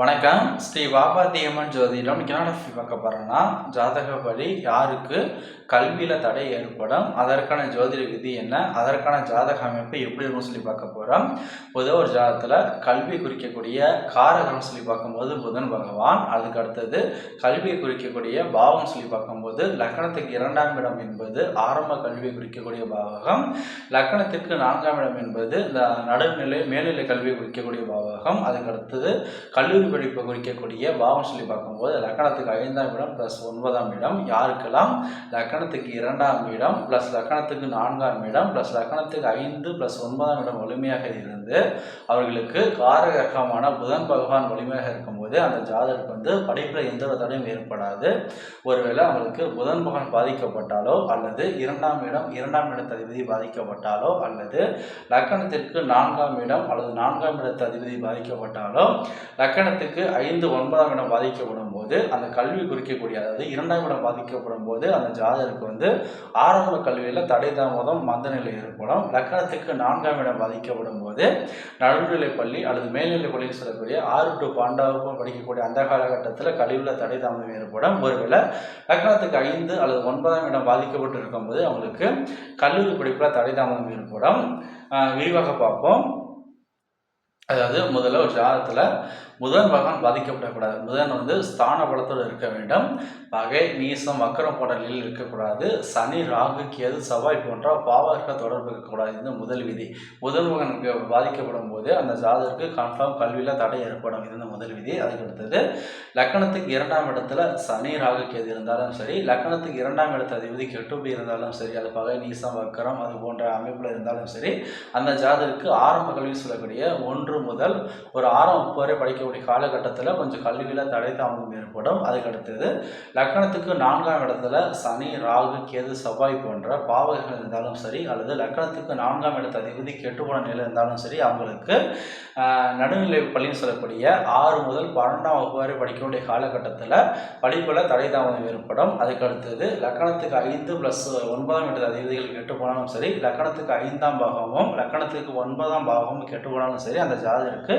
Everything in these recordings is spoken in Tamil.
வணக்கம். ஸ்ரீ வாபாத்தியம்மன் ஜோதிடம் என்னோட பார்க்க போகிறோன்னா ஜாதகப்படி யாருக்கு கல்வியில் தடை ஏற்படும் அதற்கான ஜோதிட விதி என்ன அதற்கான ஜாதக அமைப்பு எப்படி இருக்கும் சொல்லி பார்க்க போகிறோம் பொதுவாக ஒரு ஜாதகத்தில் கல்வி குறிக்கக்கூடிய காரகம்னு சொல்லி பார்க்கும்போது புதன் பகவான் அதுக்கு அடுத்தது கல்வியை குறிக்கக்கூடிய பாவம் சொல்லி பார்க்கும்போது லக்கணத்துக்கு இரண்டாம் இடம் என்பது ஆரம்ப கல்வியை குறிக்கக்கூடிய பாவகம். லக்கணத்திற்கு நான்காம் இடம் என்பது இந்த நடுநிலை மேல்நிலை கல்வியை குறிக்கக்கூடிய பாவகம். அதுக்கு அடுத்தது கல்லூரி படிப்பை குறிக்கக்கூடிய பாவம் சொல்லி பார்க்கும்போது லக்கணத்துக்கு ஐந்தாம் இடம் ப்ளஸ் ஒன்பதாம் இடம். யாருக்கெல்லாம் லக்கணத்துக்கு இரண்டாம் இடம் ப்ளஸ் லக்கணத்துக்கு நான்காம் இடம் ப்ளஸ் லக்கணத்துக்கு ஐந்து ப்ளஸ் ஒன்பதாம் இடம் வலிமையாக இருந்து அவர்களுக்கு காரகமான புதன் பகவான் வலிமையாக இருக்கும்போது அந்த ஜாதகருக்கு வந்து படிப்பில் எந்த ஒரு தடையும் ஏற்படாது. ஒருவேளை அவங்களுக்கு புதன் பகவான் பாதிக்கப்பட்டாலோ அல்லது இரண்டாம் இடம் இரண்டாம் இடத்த அதிபதி பாதிக்கப்பட்டாலோ அல்லது லக்கணத்திற்கு நான்காம் இடம் அல்லது நான்காம் இடத்த அதிபதி பாதிக்கப்பட்டாலோ லக்கணத்துக்கு ஐந்து ஒன்பதாம் இடம் பாதிக்கப்படும் போது அந்த கல்வி குறிக்கக்கூடிய அதாவது இரண்டாம் இடம் பாதிக்கப்படும் போது அந்த ஜாதகருக்கு வந்து ஆரம்ப கல்வியில் தடை தாமதம் மந்தநிலை ஏற்படும். லக்கணத்துக்கு நான்காம் இடம் பாதிக்கப்படும் போது நடுநிலை பள்ளி அல்லது மேல்நிலை பள்ளியில் சொல்லக்கூடிய ஆறு டு பாண்டாவுக்கும் படிக்கக்கூடிய அந்த காலகட்டத்தில் கல்வியில் தடை தாமதம் ஏற்படும். ஒருவேளை லக்னத்துக்கு ஐந்து அல்லது ஒன்பதாம் இடம் பாதிக்கப்பட்டு இருக்கும்போது அவங்களுக்கு கல்லூரி படிப்பில் தடை தாமதம் ஏற்படும். விரிவாக பார்ப்போம். அதாவது முதல்ல ஒரு ஜாதகத்தில் புதன் பகவான் பாதிக்கப்படக்கூடாது. புதன் வந்து ஸ்தான பலத்தோடு இருக்க வேண்டும். பகை நீசம் வக்கரம் போடலில் இருக்கக்கூடாது. சனி ராகு கேது செவ்வாய் போன்ற பாவக தொடர்பு இருக்கக்கூடாது. இது முதல் விதி. புதன் பகவானுக்கு பாதிக்கப்படும் போது அந்த ஜாதகருக்கு கன்ஃபார்ம் கல்வியில் தடை ஏற்படும். இது முதல் விதி. அதுக்கு அடுத்தது லக்கணத்துக்கு இரண்டாம் இடத்துல சனி ராகு கேது இருந்தாலும் சரி லக்கணத்துக்கு இரண்டாம் இடத்து அதிபதி கெட்டுப்பி இருந்தாலும் சரி அது பகை நீசம் வக்கரம் அது போன்ற அமைப்பில் இருந்தாலும் சரி அந்த ஜாதகருக்கு ஆரம்ப கல்வி சொல்லக்கூடிய ஒன்று முதல் ஒரு ஆறாம் வகுப்பு வரை படிக்கக்கூடிய காலகட்டத்தில் கொஞ்சம் கல்வியில் தடை தாமதம் ஏற்படும். அதுக்கடுத்தது லக்கணத்துக்கு நான்காம் இடத்துல சனி ராகு கேது செவ்வாய் போன்ற பாவகங்கள் இருந்தாலும் சரி அல்லது லக்கணத்துக்கு நான்காம் இடத்து அதிபதி கெட்டுப்போன நிலை இருந்தாலும் சரி அவங்களுக்கு நடுநிலை பள்ளின்னு சொல்லக்கூடிய ஆறு முதல் பன்னெண்டாம் வகுப்பு வரை படிக்கக்கூடிய காலகட்டத்தில் படிப்பில் தடை தாமதம் ஏற்படும். அதுக்கு அடுத்தது லக்கணத்துக்கு ஐந்து ப்ளஸ் ஒன்பதாம் இடத்து அதிபதிகள் கெட்டு போனாலும் சரி லக்கணத்துக்கு ஐந்தாம் பாகமும் லக்கணத்துக்கு ஒன்பதாம் பாகமும் கெட்டு போனாலும் சரி அந்த ஜாதகருக்கு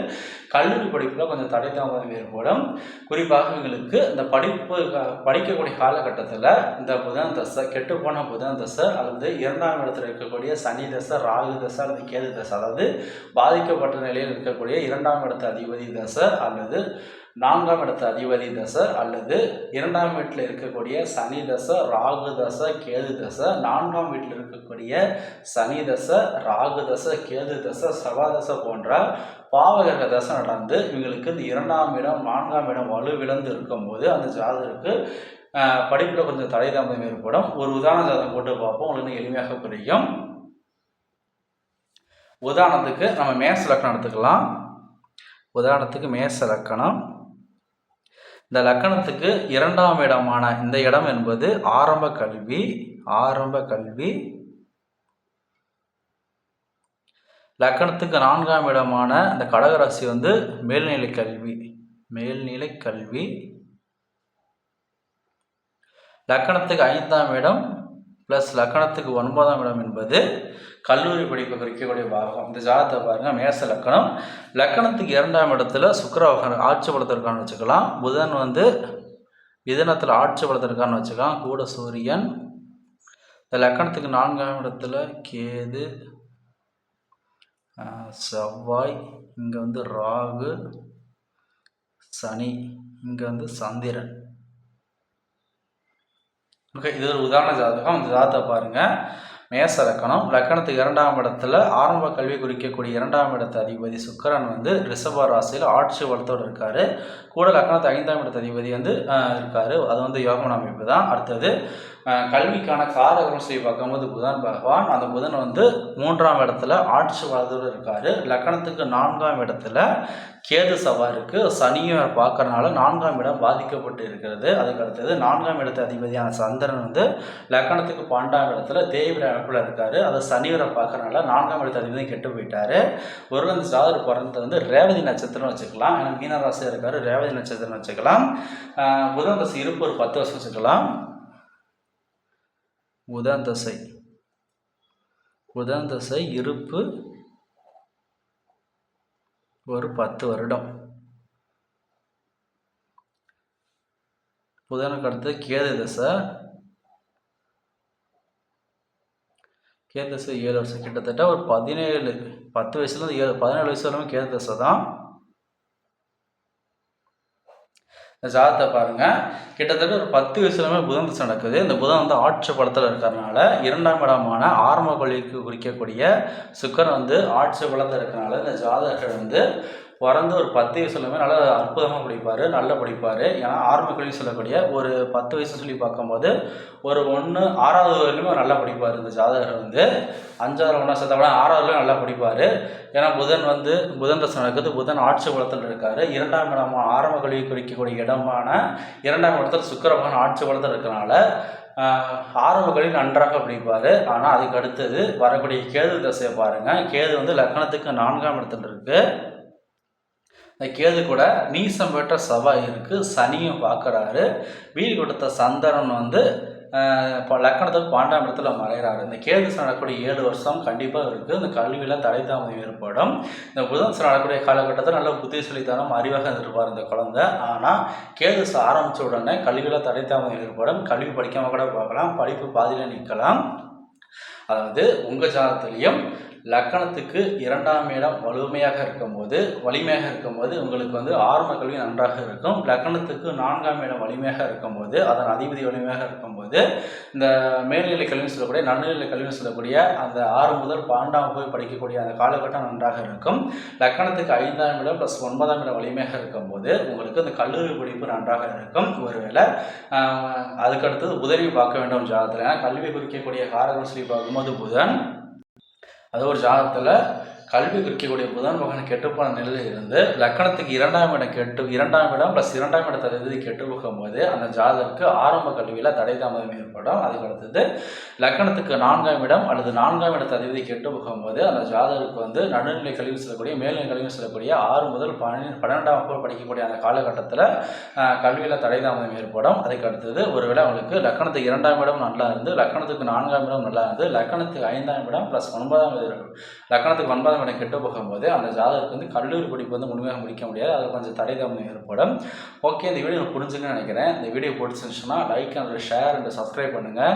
கல்லூரி படிப்பில் கொஞ்சம் தடை தாமதம் ஏற்படும் குறிப்பாக இவங்களுக்கு இந்த படிப்பு படிக்கக்கூடிய காலகட்டத்தில் இந்த புதன் தசை கெட்டு போன புதன் தசை அல்லது இரண்டாம் இடத்தில் இருக்கக்கூடிய சனி தசை ராகு தசை அல்லது கேது தசை அதாவது பாதிக்கப்பட்ட நிலையில் இருக்கக்கூடிய இரண்டாம் இடத்த அதிபதி தசை அல்லது நான்காம் இடத்து அதிபதி தசை அல்லது இரண்டாம் வீட்டில் இருக்கக்கூடிய சனி தசை ராகு தசை கேது தசை நான்காம் வீட்டில் இருக்கக்கூடிய சனி தசை ராகு தசை கேது தசை செவ்வாய் போன்ற பாவகிரக தசை நடந்து இவங்களுக்கு இந்த இரண்டாம் இடம் நான்காம் இடம் வலுவிழந்து இருக்கும்போது அந்த ஜாதகருக்கு படிப்பில் கொஞ்சம் தடை தாமதம் ஏற்படும். ஒரு உதாரண ஜாதகம் போட்டு பார்ப்போம். உங்களுக்கு எளிமையாக புரியும். உதாரணத்துக்கு நம்ம மேச லக்கணம் எடுத்துக்கலாம். உதாரணத்துக்கு மேச லக்கணம். இந்த லக்கணத்துக்கு இரண்டாம் இடமான இந்த இடம் என்பது ஆரம்ப கல்வி ஆரம்ப கல்வி. லக்கணத்துக்கு நான்காம் இடமான இந்த கடகராசி வந்து மேல்நிலை கல்வி மேல்நிலை கல்வி. லக்கணத்துக்கு ஐந்தாம் இடம் ப்ளஸ் லக்கணத்துக்கு ஒன்பதாம் இடம் என்பது கல்லூரி படிப்பு குறிக்கக்கூடிய பாகம். இந்த ஜாதகத்தை பாருங்க மேச லக்கணம். லக்கணத்துக்கு இரண்டாம் இடத்துல சுக்கிர பகவான் ஆட்சி பலத்திற்கான்னு வச்சுக்கலாம். புதன் வந்து மிதனத்தில் ஆட்சி பலத்திற்கான்னு வச்சுக்கலாம். கூட சூரியன். இந்த லக்கணத்துக்கு நான்காம் இடத்துல கேது செவ்வாய் இங்கே வந்து ராகு சனி இங்கே வந்து சந்திரன். ஓகே இது ஒரு உதாரண ஜாதகம். இந்த ஜாதகத்தை பாருங்கள் மேச லக்கணம் லக்கணத்துக்கு இரண்டாம் இடத்துல ஆரம்ப கல்வி குறிக்கக்கூடிய இரண்டாம் இடத்து அதிபதி சுக்கரன் வந்து ரிஷப ராசியில் ஆட்சி வளத்தோடு இருக்கார். கூட லக்கணத்து ஐந்தாம் இடத்து அதிபதி வந்து இருக்கார். அது வந்து யோகமன அமைப்பு தான். அடுத்தது கல்விக்கான காரகம் செய்ய பார்க்கும்போது புதன் பகவான் அந்த புதன் வந்து மூன்றாம் இடத்துல ஆட்சி வளத்தோடு இருக்கார். லக்கணத்துக்கு நான்காம் இடத்துல கேது சவாருக்கு சனியை பார்க்கறனால நான்காம் இடம் பாதிக்கப்பட்டு இருக்கிறது. அதுக்கு அடுத்தது நான்காம் இடத்து அதிபதியான சந்திரன் வந்து லக்கணத்துக்கு பன்னெண்டாம் இடத்துல தேவிர அழப்பில் இருக்காரு. அதை சனிவரை பார்க்கறனால நான்காம் இடத்து அதிபதி கெட்டு போயிட்டாரு. ஒரு அந்த ஜாதகர் பிறந்தது வந்து ரேவதி நட்சத்திரம் வச்சுக்கலாம். ஏன்னா மீனராசியாக இருக்காரு ரேவதி நட்சத்திரம் வச்சுக்கலாம். புதன் தசை இருப்பு ஒரு பத்து வருஷம் வச்சுக்கலாம். புதன் தசை. புதன் தசை இருப்பு ஒரு பத்து வருடம். புதனுக்கு அடுத்து கேது தசை கேது தசை ஏழு வருஷம். கிட்டத்தட்ட ஒரு பதினேழு பத்து வயசுலேருந்து ஏழு பதினேழு வயசு வரைக்கும் கேது தசை தான். இந்த ஜாதகத்தை பாருங்கள் கிட்டத்தட்ட ஒரு பத்து வயசுலமே புதன் திசை நடக்குது. இந்த புதன் வந்து ஆட்சி பலத்தில் இருக்கிறதுனால இரண்டாம் இடமான ஆரம்ப கொள்கைக்கு குறிக்கக்கூடிய சுக்கரன் வந்து ஆட்சி பலத்தில் இருக்கிறனால இந்த ஜாதகர் வந்து பிறந்து ஒரு பத்து வயசுலையுமே நல்லா அற்புதமாக படிப்பார் நல்லா படிப்பார். ஏன்னா ஆரம்ப கல்வி சொல்லக்கூடிய ஒரு பத்து வயசு சொல்லி பார்க்கும்போது ஒரு ஒன்று ஆறாவது வரையிலுமே நல்லா படிப்பார் இந்த ஜாதகர் வந்து. அஞ்சாவது ஒன்றா சேர்த்தா ஆறாவதுலையும் நல்லா படிப்பார். ஏன்னா புதன் வந்து புதன் தசை நடக்குது புதன் ஆட்சி குளத்தில் இருக்கார். இரண்டாம் இடமான ஆரம்ப கல்வி குறிக்கக்கூடிய இடமான இரண்டாம் இடத்துல சுக்கரமான ஆட்சி குளத்தில் இருக்கிறனால ஆஹ், ஆரம்ப கல்வி நன்றாக படிப்பார். ஆனால் அதுக்கு அடுத்தது வரக்கூடிய கேது தசையை பாருங்கள் கேது வந்து லக்னத்துக்கு நான்காம் இடத்துல இருக்குது இந்த கேது கூட நீசம் பெற்ற செவ்வாய் இருக்கு சனியும் பார்க்குறாரு. வீடு கொடுத்த சந்திரன் வந்து இப்போ லக்கணத்துக்கு பாண்டாம் இடத்துல மறைகிறாரு இந்த கேது நடக்கூடிய ஏழு வருஷம் கண்டிப்பாக இருக்குது இந்த கல்வியில் தடை தாமதம் ஏற்படும். இந்த புதன் நடக்கூடிய காலகட்டத்தில் நல்ல புத்திசாலித்தனம் அறிவாக இருந்திருப்பார் இந்த குழந்தை. ஆனால் கேது ச- உடனே கல்வியில் தடை தாமதம் ஏற்படும். கல்வி படிக்காமல் கூட பார்க்கலாம் படிப்பு பாதியில் நிற்கலாம். அதாவது உங்கள் ஜாதத்துலேயும் லக்கணத்துக்கு இரண்டாம் இடம் வலிமையாக இருக்கும்போது வலிமையாக இருக்கும்போது உங்களுக்கு வந்து ஆரம்ப கல்வி நன்றாக இருக்கும். லக்கணத்துக்கு நான்காம் இடம் வலிமையாக இருக்கும்போது அதன் அதிபதி வலிமையாக இருக்கும்போது இந்த மேல்நிலை கல்வின்னு சொல்லக்கூடிய நடுநிலை கல்வின்னு சொல்லக்கூடிய அந்த ஆறு முதல் பன்னெண்டாம் வகுப்பு படிக்கக்கூடிய அந்த காலகட்டம் நன்றாக இருக்கும். லக்கணத்துக்கு ஐந்தாம் இடம் ப்ளஸ் ஒன்பதாம் இடம் வலிமையாக இருக்கும்போது உங்களுக்கு அந்த கல்லூரி படிப்பு நன்றாக இருக்கும். ஒருவேளை அதுக்கடுத்தது உதவி பார்க்க வேண்டும் ஜாதகத்தில். கல்வி குறிக்கக்கூடிய காரகம் சொல்லி பார்க்கும்போது புதன் அது ஒரு ஜாதகத்தில் கல்வி குறிக்கக்கூடிய புதன் பகவான் கெட்டுப்போன நிலையில் இருந்து லக்கணத்துக்கு இரண்டாம் இடம் கெட்டு இரண்டாம் இடம் ப்ளஸ் இரண்டாம் இட தகுதி கெட்டு போகும்போது அந்த ஜாதகருக்கு ஆரம்ப கல்வியில் தடை தாமதம் ஏற்படும். அதுக்கு அடுத்தது லக்கணத்துக்கு நான்காம் இடம் அல்லது நான்காம் இட அதிபதி கெட்டு போகும்போது அந்த ஜாதகருக்கு வந்து நடுநிலை கல்வி செல்லக்கூடிய மேல்நிலை கல்வி செல்லக்கூடிய ஆறு முதல் பன்னெண்டு பன்னெண்டாம் வகுப்பு படிக்கக்கூடிய அந்த காலகட்டத்தில் கல்வியில் தடை தாமதம் ஏற்படும். அதுக்கு அடுத்தது ஒருவேளை அவங்களுக்கு லக்கணத்துக்கு இரண்டாம் இடம் நல்லா இருந்து லக்கணத்துக்கு நான்காம் இடம் நல்லா இருந்து லக்கணத்துக்கு ஐந்தாம் இடம் ப்ளஸ் ஒன்பதாம் இடம் லக்கணத்துக்கு ஒன்பதாம் அவனை கெட்டு போகும்போது அந்த ஜாதகத்துக்கு வந்து கல்லூரி படிப்பு வந்து முழுமையாக முடிக்க முடியாது. அது கொஞ்சம் தடை தாமதம் ஏற்படும். ஓகே இந்த வீடியோ புரிஞ்சுக்கன்னு நினைக்கிறேன். இந்த வீடியோ பிடிச்சிருந்துச்சுன்னா like and share and subscribe பண்ணுங்கள்